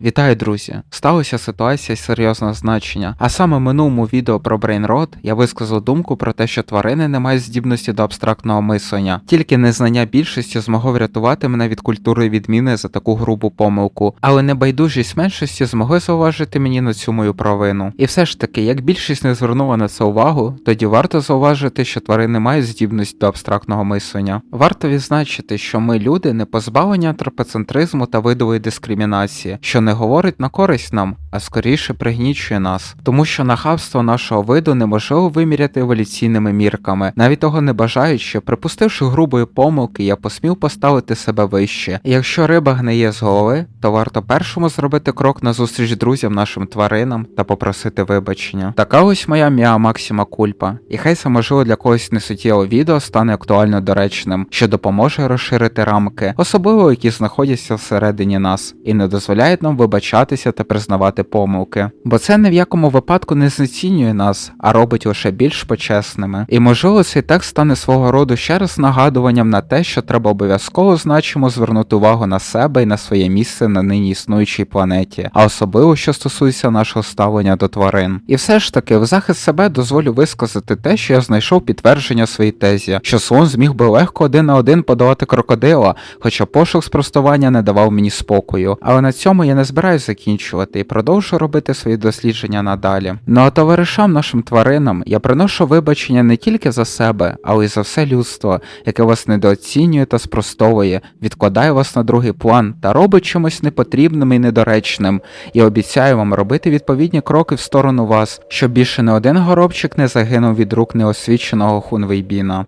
Вітаю, друзі! Сталася ситуація серйозного значення. А саме в минулому відео про брейнрот я висказав думку про те, що тварини не мають здібності до абстрактного мислення. Тільки незнання більшості змогло врятувати мене від культури відміни за таку грубу помилку. Але небайдужість меншості змогли зауважити мені на цю мою провину. І все ж таки, як більшість не звернула на це увагу, тоді варто зауважити, що тварини мають здібність до абстрактного мислення. Варто відзначити, що ми люди не позбавлені антропоцентризму та видової дискримінації, що не говорить на користь нам, а скоріше пригнічує нас, тому що нахабство нашого виду неможливо виміряти еволюційними мірками, навіть того не бажаючи, припустивши грубої помилки, я посмів поставити себе вище. Якщо риба гниє з голови, то варто першому зробити крок назустріч друзям нашим тваринам та попросити вибачення. Така ось моя м'я Максима Кульпа, і хай це можливо для когось несуттєве відео стане актуально доречним, що допоможе розширити рамки, особливо які знаходяться всередині нас, і не дозволяють нам вибачатися та признавати помилки. Бо це ні в якому випадку не знецінює нас, а робить лише більш почесними. І можливо цей текст стане свого роду ще раз нагадуванням на те, що треба обов'язково значимо звернути увагу на себе і на своє місце на нині існуючій планеті, а особливо що стосується нашого ставлення до тварин. І все ж таки, в захист себе дозволю висказати те, що я знайшов підтвердження своїй тезі, що слон зміг би легко один на один подолати крокодила, хоча пошук спростування не давав мені спокою. Але на цьому я не збираюсь закінчувати і продовжу робити свої дослідження надалі. Ну а товаришам нашим тваринам я приношу вибачення не тільки за себе, але й за все людство, яке вас недооцінює та спростовує, відкладає вас на другий план та робить чимось непотрібним і недоречним. І обіцяю вам робити відповідні кроки в сторону вас, щоб більше не один горобчик не загинув від рук неосвіченого хунвейбіна.